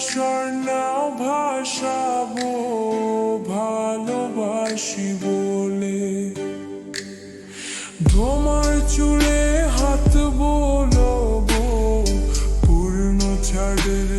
ভাষার নাও ভাষাবো ভালোবাসি বলে। ধোমার চুড়ে হাত বলব পূর্ণ ছাড়ে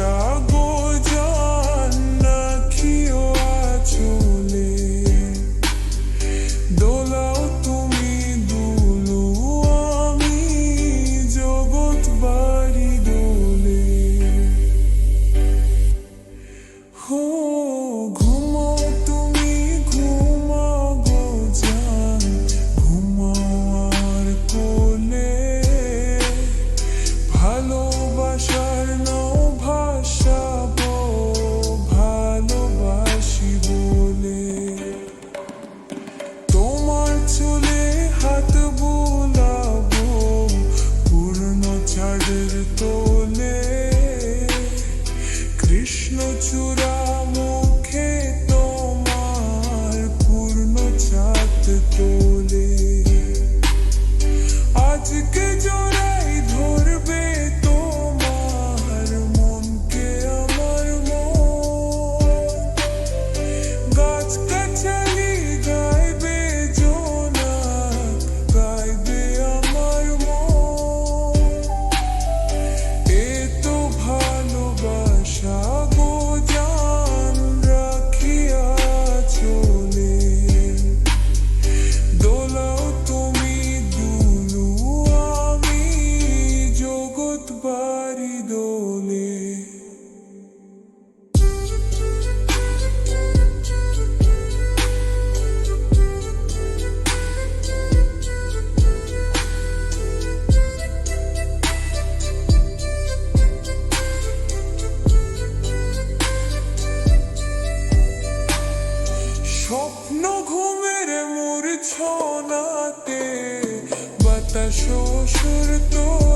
your sure I should've known.